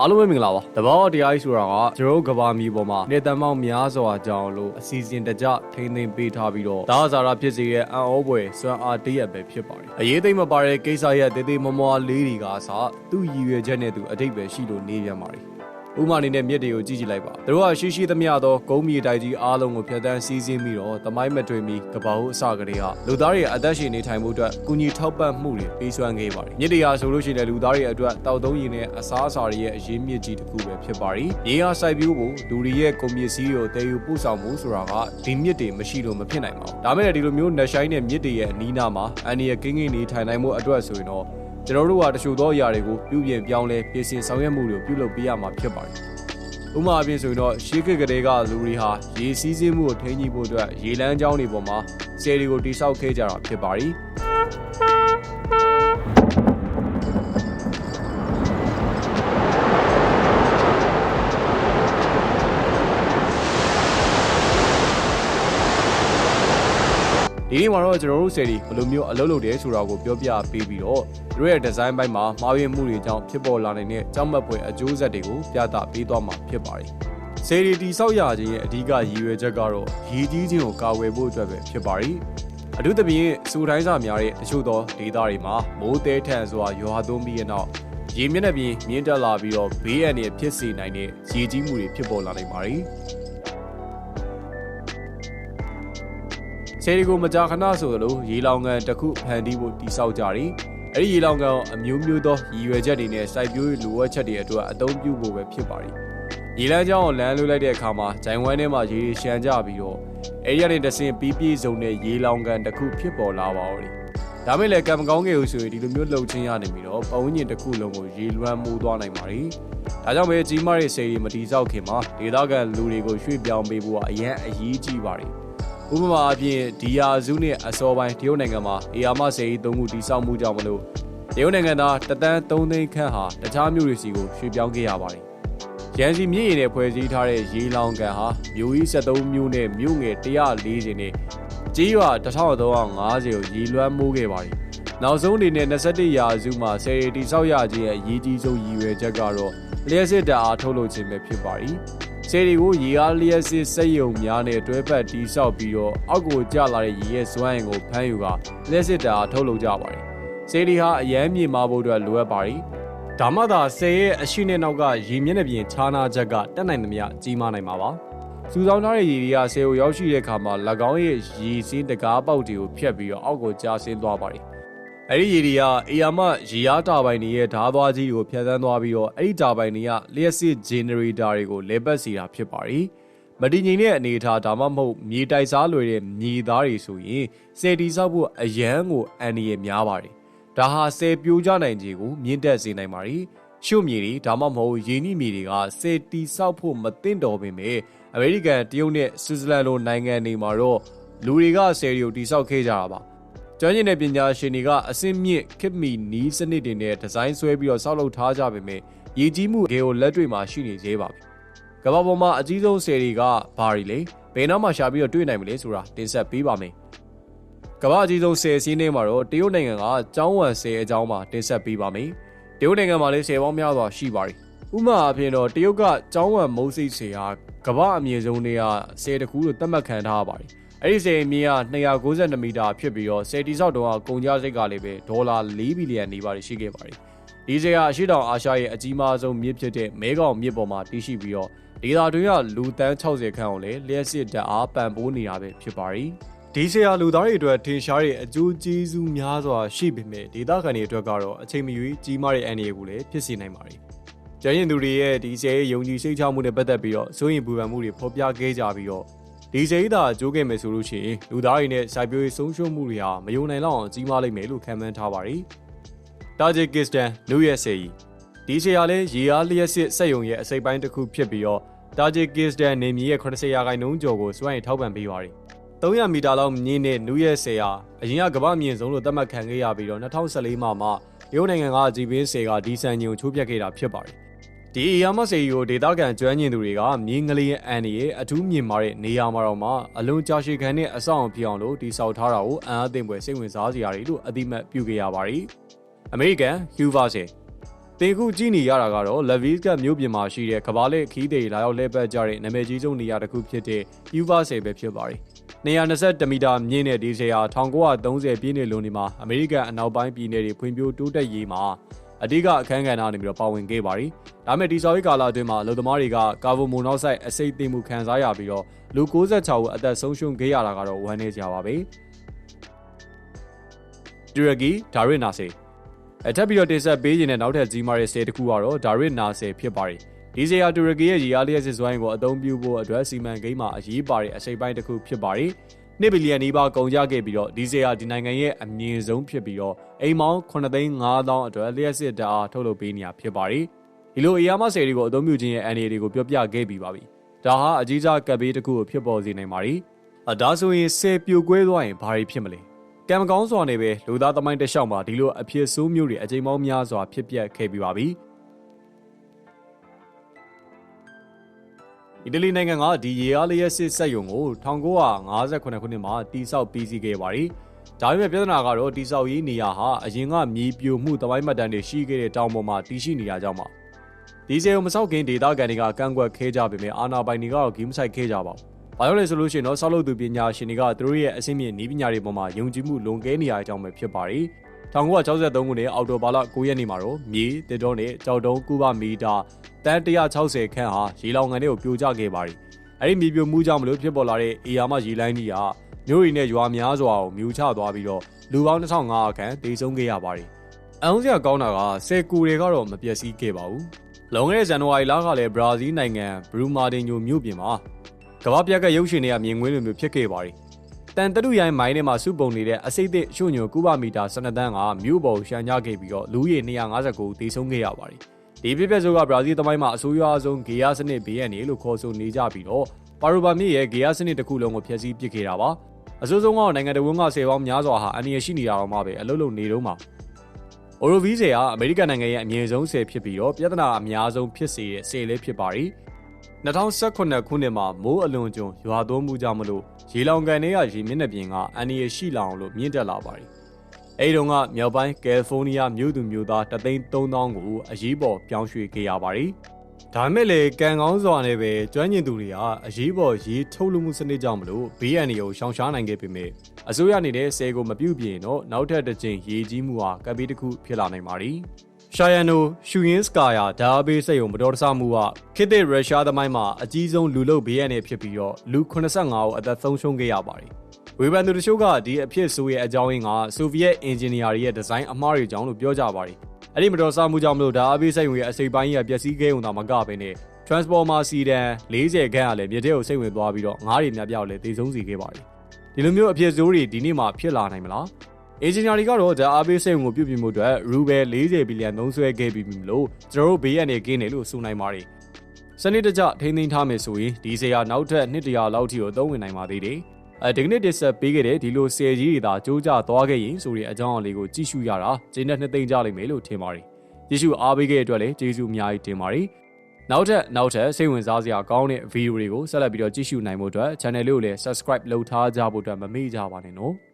အားလုံးပဲမင်္ဂလာပါတဘောတရားကြီးဆိုတာကကျွန်တော်တို့ကဘာမီပေါ်မှာနေတန်မောင်များစွာကြောင်းလို့အစီအစဉ်တကြထိမ့်သိမ့်ပေးထားပြီးတော့ဒါအစားရဖြစ်စေတဲ့အံ့ဩဖွယ်စွမ်းအားတရက်ပဲဖြစ်ပါတယ်အရေးသိမ့်မပါတဲ့ကိစ္စရဲ့တေးသေးမမွားလေးတွေကအစသူ့ရည်ရွယ်ချက်နဲ့သူအတိတ်ပဲရှိလို့နေပြန်ပါတယ် ဥမာအနေနဲ့မြစ်တွေကိုကြည့်ကြည့်လိုက်ပါသူတို့ကရှိရှိသမျှသောဂုံးမြေတိုက်ကြီးအားလုံးကိုဖျက်ဆီးစီးဆင်းပြီးတော့တမိုင်းမတွင်မီကဘာဟုအစကလေးဟာလူသားတွေအသက်ရှင်နေထိုင်မှုအတွက်ကုညီထောက်ပံ့မှုတွေပေးစွမ်းခဲ့ပါတယ်မြစ်တွေဟာဆိုလို့ရှိရင်လည်းလူသားတွေအတွက်တောက်သုံးရည်နဲ့အစားအစာတွေရဲ့အရင်းမြစ်ကြီးတစ်ခုပဲဖြစ်ပါတယ်ရေဟာစိုက်ပျိုးဖို့လူတွေရဲ့ကုန်ပစ္စည်းတွေကိုတည်ယူပို့ဆောင်မှုဆိုတာကဒီမြစ်တွေမရှိလို့မဖြစ်နိုင်ပါဘူးဒါမဲ့လည်းဒီလိုမျိုးနှဆိုင်တဲ့မြစ်တွေရဲ့အနီးနားမှာအန်ဒီရဲ့ကင်းကင်းနေထိုင်နိုင်မှုအတွက်ဆိုရင်တော့ ကျွန်တော်တို့ကတချို့သောအရာတွေကိုပြုပြင်ပြောင်းလဲပြင်ဆင်ဆောင်ရွက်မှုတွေကိုပြုလုပ်ပေးရမှာဖြစ်ပါတယ်ဥပမာအပြင်ဆိုရင်တော့ရှေးခေတ်ကလေးကလူတွေဟာရေစီးဆင်းမှုကိုထိန်းညှိဖို့အတွက်ရေလမ်းကြောင်းတွေပေါ်မှာဆယ်တွေကိုတိစောက်ခဲ့ကြတာဖြစ်ပါတယ် ဒီနေ့မှာတော့ကျွန်တော်တို့ဆယ်ဒီဘယ်လိုမျိုးအလုပ်လုပ်တယ်ဆိုတာကိုပြောပြပေးပြီးတော့သူတို့ရဲ့ဒီဇိုင်းပိုင်းမှာမှားယွင်းမှုတွေကြောင့်ဖြစ်ပေါ်လာနိုင်တဲ့ကြောက်မက်ဖွယ်အကျိုးဆက်တွေကိုပြသပေးသွားမှာဖြစ်ပါတယ်။ဆယ်ဒီတိဆောက်ရခြင်းရဲ့အဓိကရည်ရွယ်ချက်ကတော့ရည်ကြီးခြင်းကိုကာဝယ်ဖို့အတွက်ပဲဖြစ်ပါတယ်။အထူးသဖြင့်စူတိုင်းစာများတဲ့တချို့သောဒေသတွေမှာမိုးတဲထန်စွာရွာသွန်းပြီးတဲ့နောက်ရေမျက်နှာပြင်မြင့်တက်လာပြီးတော့ဘေးအန္တရာယ်ဖြစ်စေနိုင်တဲ့ရေကြီးမှုတွေဖြစ်ပေါ်လာနိုင်ပါတယ်။ ဆယ်ဒီကိုမကြာခဏဆိုသလိုရေလောင်ကန်တစ်ခုဖန်တီးဖို့တိစောက်ကြတယ်။အဲဒီရေလောင်ကန်ကိုအမျိုးမျိုးသောရည်ရွယ်ချက်တွေနဲ့စိုက်ပျိုးရေးလိုအပ်ချက်တွေအတွက်အသုံးပြုဖို့ပဲဖြစ်ပါတယ်။ရေလမ်းကြောင်းကိုလမ်းလွှဲလိုက်တဲ့အခါမှာဂျိုင်ဝမ်ထဲမှာရေတွေရှမ်းကြပြီးတော့အဲဒီကနေတဆင်ပြီးပြေးစုံတဲ့ရေလောင်ကန်တစ်ခုဖြစ်ပေါ်လာပါတော့တယ်။ဒါမဲ့လည်းကံမကောင်းခဲ့ဘူးဆိုရင်ဒီလိုမျိုးလှုပ်ချင်းရနေပြီးတော့ပတ်ဝန်းကျင်တစ်ခုလုံးကိုရေလွှမ်းမိုးသွားနိုင်ပါတယ်။ဒါကြောင့်ပဲကြီးမားတဲ့ဆယ်ဒီမတိစောက်ခင်မှာဒေသခံလူတွေကိုရွှေ့ပြောင်းပေးဖို့ကအရန်အရေးကြီးပါတယ်။ ဥပမာအပြင်ဒီယာဇူးနဲ့အစောပိုင်းတရုတ်နိုင်ငံမှာအေယာမဆေးသုံးခုတိစောက်မှုကြောင့်မလို့တရုတ်နိုင်ငံသားတသန်း3သိန်းခန့်ဟာတခြားမြို့တွေစီကိုရွှေ့ပြောင်းခဲ့ရပါတယ်။ရန်စီမြစ်ရည်နဲ့ဖွဲ့စည်းထားတဲ့ရေလောင်ကန်ဟာမြို့ကြီး73မြို့နဲ့မြို့ငယ်140နဲ့ကြေးရွာ1350ကိုရေလွှမ်းမိုးခဲ့ပါတယ်။နောက်ဆုံးအနေနဲ့21ရာစုမှာဆယ်ရီတိစောက်ရခြင်းရဲ့အရေးကြီးဆုံးရည်ရွယ်ချက်ကတော့လျှက်စစ်တအားထုတ်လုပ်ခြင်းပဲဖြစ်ပါတယ်။ ဆယ်တွေကိုရေအားလျက်စစ်စက်ယုံများနဲ့တွဲပတ်တီးဆောက်ပြီးတော့အောက်ကိုကျလာတဲ့ရေရဲ့စွမ်းအင်ကိုဖမ်းယူကလျက်စစ်တာထုတ်လုပ်ကြပါတယ်။ဆယ်ဒီဟာအရန်မြေမာဖို့အတွက်လိုအပ်ပါတယ်။ဒါမှသာဆယ်ရဲ့အရှိနဲ့နောက်ကရေမျက်နှာပြင်ခြားနာချက်ကတက်နိုင်သမျှကြီးမားနိုင်မှာပါ။စူဆောင်းထားတဲ့ရေတွေကဆယ်ကိုရောက်ရှိတဲ့အခါမှာ၎င်းရဲ့ရေစင်းတကားပေါက်တွေကိုဖျက်ပြီးတော့အောက်ကိုကျဆင်းသွားပါတယ်။ အဲ့ဒီရေတွေကအေယာမရေအားတာပိုင်တွေရဲ့ဓားသွားကြီးကိုဖျက်ဆီးသွားပြီးတော့အဲ့ဒီတာပိုင်တွေကလျှက်စစ်ဂျင်နရေတာတွေကိုလဲပတ်စီတာဖြစ်ပါတယ်။မတည်ငြိမ်တဲ့အနေအထားဒါမှမဟုတ်မြေတိုက်စားလွယ်တဲ့မြေသားတွေဆိုရင်စယ်တီဆောက်ဖို့အရန်ကိုအန်ဒီရများပါတယ်။ဒါဟာဆယ်ပြိုးကြနိုင်ခြေကိုမြင့်တက်စေနိုင်ပါတယ်။ရှုမြေတွေဒါမှမဟုတ်ရေနိမြေတွေကစယ်တီဆောက်ဖို့မသင့်တော်ပေမဲ့အမေရိကန်တရုတ်နဲ့ဆွစ်ဇာလန်လိုနိုင်ငံတွေမှာတော့လူတွေကဆယ်ရီကိုတိဆောက်ခဲ့ကြတာပါ။ ကျွမ်းကျင်တဲ့ပညာရှင်တွေကအစင်းမြင့်ခစ်မီနီးစနစ်တွေနဲ့ဒီဇိုင်းဆွဲပြီးတော့ဆောက်လုပ်ထားကြပေမဲ့ရည်ကြီးမှုဂေကိုလက်တွေ့မှာရှိနေသေးပါပြီ။ကမ္ဘာပေါ်မှာအကြီးဆုံးဆယ်တွေကဘာတွေလဲဘယ်နောက်မှရှာပြီးတော့တွေ့နိုင်မလဲဆိုတာတင်ဆက်ပေးပါမယ်။ကမ္ဘာအကြီးဆုံးဆယ်စီးနေမှာတော့တရုတ်နိုင်ငံကကျောင်းဝမ်ဆယ်အကြောင်းမှာတင်ဆက်ပေးပါမယ်။တရုတ်နိုင်ငံမှာလည်းဆယ်ပေါင်းများစွာရှိပါတယ်။ဥပမာအဖြစ်တော့တရုတ်ကကျောင်းဝမ်မုံစိတ်ဆယ်ဟာကမ္ဘာအမြင့်ဆုံးတွေကဆယ်တစ်ခုလို့သတ်မှတ်ခံထားရပါတယ်။ အဲ့ဒီဆယ်အမြင့်က292မီတာဖြစ်ပြီးတော့ဆယ်တီဆောက်တုံးကကုန်ကျစရိတ်ကလည်းပဲဒေါ်လာ4ဘီလီယံနေပါရှိခဲ့ပါတယ်။ဒီဆယ်ကအရှိတောင်အာရှရဲ့အကြီးမားဆုံးမြစ်ဖြစ်တဲ့မဲခေါင်မြစ်ပေါ်မှာတည်ရှိပြီးတော့ဒေသတွင်းကလူတန်း60ခန့်ကိုလည်းလျှက်စစ်တပ်အားပံ့ပိုးနေတာပဲဖြစ်ပါတယ်။ဒီဆယ်ဟာလူသားတွေအတွက်ထင်ရှားတဲ့အကျိုးကျေးဇူးများစွာရှိပေမဲ့ဒေသခံတွေအတွက်ကတော့အချိန်မရွေးကြီးမားတဲ့အန္တရာယ်ကိုလည်းဖြစ်စေနိုင်ပါတယ်။ကျန်ရင်သူတွေရဲ့ဒီဆယ်ရဲ့ယုံကြည်စိတ်ချမှုနဲ့ပတ်သက်ပြီးတော့စိုးရင်ပူပန်မှုတွေဖော်ပြခဲ့ကြပြီးတော့ ဒီဆယ်ဤသာအကျိုးခဲ့မယ်ဆိုလို့ရှိရင်လူသားတွေနဲ့စိုက်ပျိုးရေးဆုံးရှုံးမှုတွေဟာမယုံနိုင်လောက်အောင်ကြီးမားလိမ့်မယ်လို့ခန့်မှန်းထားပါတယ်။တာဂျစ်ကစ္စတန်လူရဲ့ဆယ်ဤဒီဆယ်ဟာလည်းရေအားလျှက်စစ်စက်ယုံရဲ့အစိပ်ပိုင်းတစ်ခုဖြစ်ပြီးတော့တာဂျစ်ကစ္စတန်နေမြေရဲ့80ရာခိုင်နှုန်းကျော်ကိုစွမ်းရည်ထောက်ပံ့ပေးပါတယ်။300မီတာလောက်မြင့်တဲ့နူးရဲ့ဆယ်ဟာအရင်ကကမ္ဘာမြင့်ဆုံးလို့သတ်မှတ်ခံခဲ့ရပြီးတော့2014မှာမှရုပ်နိုင်ငံကဂျီပင်းဆယ်ကဒီဆန်ညင်ကိုချိုးပြတ်ခဲ့တာဖြစ်ပါတယ်။ ဒီအရာမစေကိုဒေတာကန်ကျွမ်းကျင်သူတွေကမြင်းကလေးအန်ဒီရဲ့အထူးမြင်မာတဲ့နေရာမှာတော့မှအလွန်ကြာရှည်ခံတဲ့အဆောက်အုံဖြစ်အောင်လို့တိစောက်ထားတာကိုအံ့အားသင့်ဖွယ်စိတ်ဝင်စားစရာတွေလို့အတိမတ်ပြုခဲ့ရပါတယ်။အမေရိကန်ဟျူဗာဆယ်တင်ခုကြည့်နေရတာကတော့ Levis ကမြို့ပြင်မှာရှိတဲ့ကဘာလက်ခီးတွေလာရောက်လဲပတ်ကြတဲ့နာမည်ကြီးဆုံးနေရာတစ်ခုဖြစ်တဲ့ Uva ဆယ်ပဲဖြစ်ပါတယ်221မီတာမြင့်တဲ့ဒီဆယ်ဟာ1930ပြည့်နှစ်လွန်ဒီမှာအမေရိကန်အနောက်ပိုင်းပြည်နယ်တွေဖွံ့ဖြိုးတိုးတက်ရေးမှာ အဓိကအခန်းကဏ္ဍနေပြီးတော့ပါဝင်ခဲ့ပါတယ်။ဒါမဲ့ဒီဆော်ရေးကာလအတွင်းမှာလူသမားတွေကကာဗွန်မိုနောက်ဆိုက်အဆိပ်သင့်မှုခံစားရပြီးတော့လူ96ဦးအသက်ဆုံးရှုံးခဲ့ရတာကတော့ဝမ်းနည်းကြပါပဲ။တူရကီဒါရစ်နာစေအထက်ပြီးတော့တင်ဆက်ပေးခြင်းတဲ့နောက်ထပ်ကြီးမားတဲ့ဆေးတစ်ခုကတော့ဒါရစ်နာစေဖြစ်ပါတယ်။ဒီဆေးဟာတူရကီရဲ့ရေအားလျက်စစ်စွမ်းကိုအသုံးပြုဖို့အတွက်စီမံကိန်းမှာအရေးပါတဲ့အစိပ်ပိုင်းတစ်ခုဖြစ်ပါတယ်။ 2ဘီလီယံနီးပါးကုန်ကျခဲ့ပြီးတော့ဒီဇယ်ဟာဒီနိုင်ငံရဲ့အမြင့်ဆုံးဖြစ်ပြီးတော့အိမ်မောင်း9သိန်း5000အတွက်လျှက်စစ်ဓာတ်အားထုတ်လုပ်ပေးနေရဖြစ်ပါတယ်။ဒီလိုအရာမဆယ်တွေကိုအသုံးပြုခြင်းရဲ့အန္တရာယ်တွေကိုပြောပြခဲ့ပြီးပါပြီ။ဒါဟာအကြီးစားကပ်ဘေးတစ်ခုကိုဖြစ်ပေါ်စေနိုင်ပါတယ်။အဒါဆိုရင်ဆယ်ပြိုကွဲသွားရင်ဘာတွေဖြစ်မလဲ။ကံမကောင်းစွာနဲ့ပဲလူသားသမိုင်းတစ်လျှောက်မှာဒီလိုအဖြစ်ဆိုးမျိုးတွေအကြိမ်ပေါင်းများစွာဖြစ်ပျက်ခဲ့ပြီးပါပြီ။ အီတလီနိုင်ငံကဒီရေအားလျက်စစ်စက်ယုံကို1958ခုနှစ်မှာတိစောက်ပြီးစီးခဲ့ပါတယ်။ဒါပေမဲ့ပြဿနာကတော့တိစောက်ရေးနေရာဟာအရင်ကမြေပြိုမှုတမိုင်းမှတ်တမ်းတွေရှိခဲ့တဲ့တောင်ပေါ်မှာတည်ရှိနေရကြောင်းပါ။ဒီစက်ယုံမဆောက်ခင်ဒေတာကန်တွေကကန့်ကွက်ခဲကြပေမဲ့အာနာပိုင်တွေကတော့ဂိမ်းမဆိုင်ခဲကြပါဘူး။ဘာလို့လဲဆိုလို့ရှိရင်တော့ဆောက်လုပ်သူပညာရှင်တွေကသူတို့ရဲ့အဆင့်မြင့်နည်းပညာတွေပေါ်မှာယုံကြည်မှုလွန်ကဲနေရတဲ့အကြောင်းပဲဖြစ်ပါတယ်။ 1963ခုနှစ်အောက်တိုဘာလ9ရက်နေ့မှာတော့မြေတစ်တုံးနဲ့ကြောက်တုံးကုဘမီတာတန်း160ခန့်ဟာရေလောင်ငံတွေကိုပြိုကျခဲ့ပါတယ်။အဲဒီမြေပြိုမှုကြောင့်မလို့ဖြစ်ပေါ်လာတဲ့အေယာမရေလိုင်းကြီးဟာမြို့ရင်းနဲ့ရွာများစွာကိုမြူချသွားပြီးတော့လူပေါင်း2500ခန့်ဒေဆုံးခဲ့ရပါတယ်။အအောင်စရာကောင်းတာကဆယ်ကူတွေကတော့မပျက်စီးခဲ့ပါဘူး။လွန်ခဲ့တဲ့ဇန်နဝါရီလကလည်းဘရာဇီးနိုင်ငံဘရူမာတင်ညိုမြို့ပြင်မှာကမ္ဘာပြက်ကရုပ်ရှင်တွေကမြင်ကွင်းလိုမျိုးဖြစ်ခဲ့ပါတယ်။ တန်တရုရိုင်းမိုင်းထဲမှာစုပုံနေတဲ့အစိတ်သစ်ရွှွညိုကုဘမီတာ12တန်းကမြို့ပေါ်ရှန်ကြခဲ့ပြီးတော့လူဦးရေ259ဒေဆုံးခဲ့ရပါတယ်။ဒီပြပြဆိုကဘရာဇီးသမိုင်းမှာအဆိုးရွားဆုံးဂေယစနစ်ဘေးရန်နေလို့ခေါ်ဆိုနေကြပြီးတော့ပါရိုဘာမြစ်ရဲ့ဂေယစနစ်တစ်ခုလုံးကိုဖျက်ဆီးပစ်ခဲ့တာပါအဆိုးဆုံးကတော့နိုင်ငံတော်ဝန်ကဆယ်ပေါင်းများစွာဟာအန္တရာယ်ရှိနေတာတော့မှပဲအလုပ်လုပ်နေတော့မှာအိုရိုဗီးဆယ်ဟာအမေရိကန်နိုင်ငံရဲ့အမြင့်ဆုံးဆယ်ဖြစ်ပြီးတော့ပြဿနာအများဆုံးဖြစ်စေတဲ့ဆယ်လေးဖြစ်ပါတယ် 2018ခုနှစ်မှာမိုးအလွန်ကျွံရွာသွန်းမှုကြောင့်မလို့ရေလောင်ကန်တွေကရေမျက်နှာပြင်ကအန်ရီရှိလောင်လို့မြင့်တက်လာပါတယ်အဲဒီတုန်းကမြောက်ပိုင်းကယ်လီဖိုးနီးယားမြို့သူမြို့သားတသိန်း3000ကိုအရေးပေါ်ပြောင်းရွှေ့ခဲ့ရပါတယ်။ဒါမဲ့လေကံကောင်းစွာနဲ့ပဲကျွမ်းကျင်သူတွေကအရေးပေါ်ရေးထုတ်လုပ်မှုစနစ်ကြောင့်မလို့ဘေးအန္တရာယ်ကိုရှောင်ရှားနိုင်ခဲ့ပေမဲ့အစိုးရအနေနဲ့ဆဲကိုမပြုတ်ပြင်တော့နောက်ထပ်တစ်ကြိမ်ရေးကြီးမှုဟာကပ်ဘေးတစ်ခုဖြစ်လာနိုင်ပါတယ်။ ရှာယန်နိုရှူယင်းစကာယာဒါဘေးစိတ်ုံမတော်တဆမှုကခေတ်သစ်ရုရှားသမိုင်းမှာအကြီးဆုံးလူလုဘေးရန်နေဖြစ်ပြီးတော့လူ85ဦးအသက်ဆုံးရှုံးခဲ့ရပါတယ်။ဝေဖန်သူတချို့ကဒီအဖြစ်ဆိုရဲ့အကြောင်းရင်းကဆိုဗီယက်အင်ဂျင်နီယာတွေရဲ့ဒီဇိုင်းအမှားတွေကြောင့်လို့ပြောကြပါတယ်။အဲ့ဒီမတော်ဆမှုကြောင့်မလို့ဒါအပိစိတ်ဝင်ရဲ့အစိပ်ပိုင်းကြီးကပျက်စီးခဲ့ုံသာမကပဲနဲ့ Transformer စီဒန်40ခန်းကလည်းမြေထဲကိုစိတ်ဝင်သွားပြီးတော့ငါးတွေများပြောက်လည်းဒေဆုံးစီခဲ့ပါတယ်။ဒီလိုမျိုးအဖြစ်ဆိုးတွေဒီနေ့မှဖြစ်လာနိုင်မလား။ အင်ဂျင်နီယာတွေကတော့ဒါအပိစိတ်ဝင်ကိုပြုပြင်မှုအတွက်ရူဘယ်40ဘီလီယံသုံးစွဲခဲ့ပြီးပြီလို့ကျွန်တော်တို့ဘေးရန်နေကင်းတယ်လို့ဆိုနိုင်ပါတယ်။စနစ်တကျထိန်းသိမ်းထားမယ်ဆိုရင်ဒီစေယာနောက်ထပ်နှစ်တရာလောက်ထိကိုသုံးဝင်နိုင်ပါသေးတယ်။အဲဒီကနေ့တင်ဆက်ပေးခဲ့တဲ့ဒီလိုဆယ်ကြီးတွေသာစူးကြသွားခဲ့ရင်ဆိုတဲ့အကြောင်းအလေးကိုကြည့်ရှုရတာကျင်းတဲ့နှစ်သိမ့်ကြလိမ့်မယ်လို့ထင်ပါတယ်။ကြည့်ရှုအားပေးခဲ့တဲ့အတွက်လည်းကျေးဇူးအများကြီးတင်ပါတယ်။နောက်ထပ်နောက်ထပ်စိတ်ဝင်စားစရာကောင်းတဲ့ဗီဒီယိုတွေကိုဆက်လက်ပြီးတော့ကြည့်ရှုနိုင်ဖို့အတွက် channel လေးကိုလည်း subscribe လုပ်ထားကြဖို့အတွက်မမေ့ကြပါနဲ့နော်။